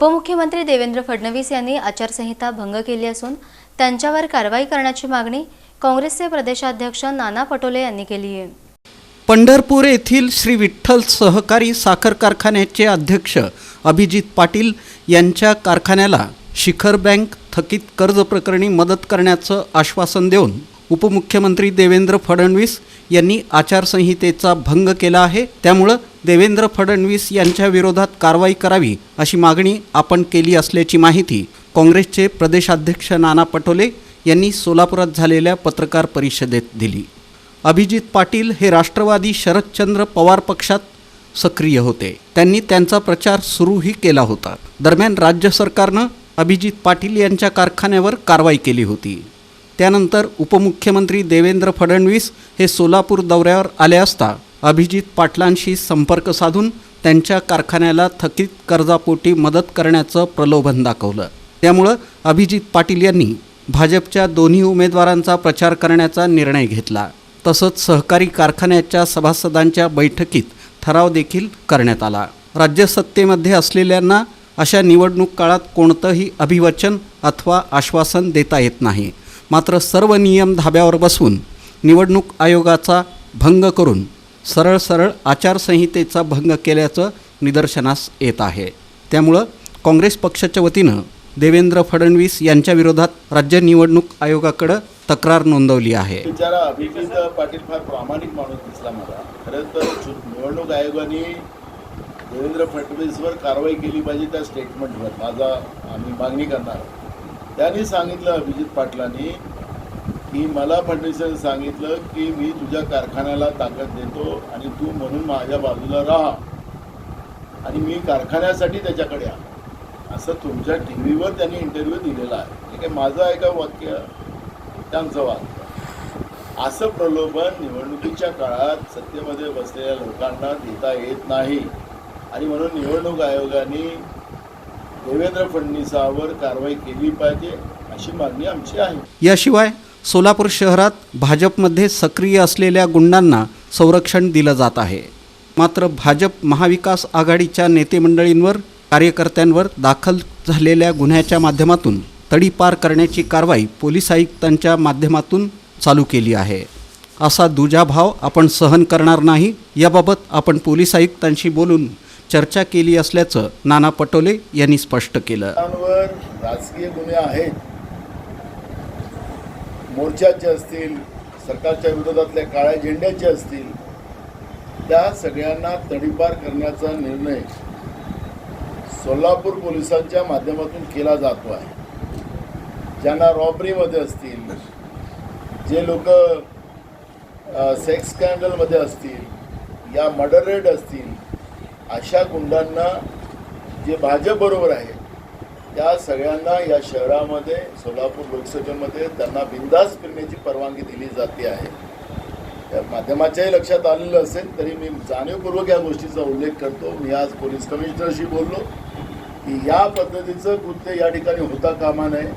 उपमुख्यमंत्री देवेंद्र फडणवीस यांनी आचारसंहिता भंग केली असून त्यांच्यावर कारवाई करण्याची मागणी काँग्रेसचे प्रदेशाध्यक्ष नाना पटोले यांनी केली आहे. पंढरपूर येथील श्री विठ्ठल सहकारी साखर कारखान्याचे अध्यक्ष अभिजित पाटील यांच्या कारखान्याला शिखर बँक थकीत कर्ज प्रकरणी मदत करण्याचं आश्वासन देऊन उपमुख्यमंत्री देवेंद्र फडणवीस यांनी आचारसंहितेचा भंग केला आहे. त्यामुळं देवेंद्र फडणवीस यांच्या विरोधात कारवाई करावी अशी मागणी आपण केली असल्याची माहिती काँग्रेसचे प्रदेशाध्यक्ष नाना पटोले यांनी सोलापुरात झालेल्या पत्रकार परिषदेत दिली. अभिजित पाटील हे राष्ट्रवादी शरदचंद्र पवार पक्षात सक्रिय होते. त्यांनी त्यांचा प्रचार सुरूही केला होता. दरम्यान राज्य सरकारनं अभिजित पाटील यांच्या कारखान्यावर कारवाई केली होती. त्यानंतर उपमुख्यमंत्री देवेंद्र फडणवीस हे सोलापूर दौऱ्यावर आले असता अभिजित पाटलांशी संपर्क साधून त्यांच्या कारखान्याला थकीत कर्जापोटी मदत करण्याचं प्रलोभन दाखवलं. त्यामुळं अभिजित पाटील यांनी भाजपच्या दोन्ही उमेदवारांचा प्रचार करण्याचा निर्णय घेतला. तसंच सहकारी कारखान्याच्या सभासदांच्या बैठकीत ठराव देखील करण्यात आला. राज्यसत्तेमध्ये असलेल्यांना अशा निवडणूक काळात कोणतंही अभिवचन अथवा आश्वासन देता येत नाही. मात्र सर्व नियम धाब्यावर बसवून निवडणूक आयोगाचा भंग करून सरळ सरळ आचारसंहितेचा भंग केल्याचं निदर्शनास येत आहे. त्यामुळं काँग्रेस पक्षाच्या वतीनं देवेंद्र फडणवीस यांच्या विरोधात राज्य निवडणूक आयोगाकडं तक्रार नोंदवली आहे. बिचारा अभिजित पाटील फार प्रामाणिक माणूस दिसला मला. खरं तर निवडणूक आयोगाने देवेंद्र फडणवीसवर कारवाई केली पाहिजे त्या स्टेटमेंटवर माझा आम्ही मागणी करणार त्यांनी सांगितलं अभिजित पाटलांनी की मला फडणवीसांनी सांगितलं की मी तुझ्या कारखान्याला ताकद देतो आणि तू म्हणून माझ्या बाजूला राहा. आणि मी कारखान्यासाठी त्याच्याकडे आलो. असं तुमच्या टी व्हीवर त्यांनी इंटरव्ह्यू दिलेला आहे. ठीक आहे माझं ऐका वाक्य? त्यांचं वाक्य. असं प्रलोभन निवडणुकीच्या काळात सत्तेमध्ये बसलेल्या लोकांना देता येत नाही. आणि म्हणून निवडणूक आयोगाने देवेंद्र फडणवीसावर कारवाई केली पाहिजे अशी मागणी आमची आहे. याशिवाय सोलापूर शहरात भाजपमध्ये सक्रिय असलेल्या गुंडांना संरक्षण दिलं जात आहे. मात्र भाजप महाविकास आघाडीच्या नेतेमंडळींवर कार्यकर्त्यांवर दाखल झालेल्या गुन्ह्याच्या माध्यमातून तडीपार करण्याची कारवाई पोलीस आयुक्तांच्या माध्यमातून चालू केली आहे. असा दुजाभाव आपण सहन करणार नाही याबाबत आपण पोलीस आयुक्तांशी बोलून चर्चा केली असल्याचं नाना पटोले यांनी स्पष्ट केलं. राजकीय गुन्हे आहेत. मोर्चाचे असतील सरकारच्या विरोधातल्या काळ्या झेंड्याचे असतील त्या सगळ्यांना तडीपार करण्याचा निर्णय सोलापूर पोलिसांच्या माध्यमातून केला जातो आहे. ज्यांना रॉबरीमध्ये असतील जे लोक सेक्स स्कॅन्डलमध्ये असतील या मर्डर रेड असतील अशा गुंडांना जे भाजपबरोबर आहे त्या सगळ्यांना या शहरामध्ये सोलापूर लोकसभेमध्ये त्यांना बिंदास फिरण्याची परवानगी दिली जाते आहे. त्या माध्यमाच्याही लक्षात आलेलं असेल तरी मी जाणीवपूर्वक या गोष्टीचा उल्लेख करतो. मी आज पोलीस कमिशनरशी बोललो की या पद्धतीचं कृत्य या ठिकाणी होता कामा नये.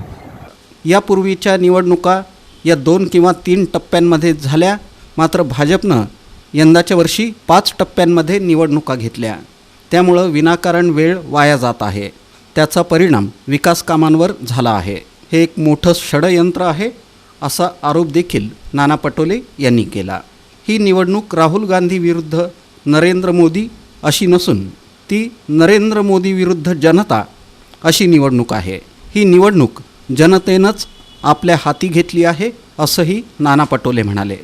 यापूर्वीच्या निवडणुका या दोन किंवा तीन टप्प्यांमध्ये झाल्या. मात्र भाजपनं यंदाच्या वर्षी पाच टप्प्यांमध्ये निवडणुका घेतल्या. त्यामुळं विनाकारण वेळ वाया जात आहे. त्याचा परिणाम विकास कामांवर झाला आहे. हे एक मोठं षडयंत्र आहे असा आरोप देखील नाना पटोले यांनी केला. ही निवडणूक राहुल गांधी विरुद्ध नरेंद्र मोदी अशी नसून ती नरेंद्र मोदी विरुद्ध जनता अशी निवडणूक आहे. ही निवडणूक जनतेनंच आपल्या हाती घेतली आहे असंही नाना पटोले म्हणाले.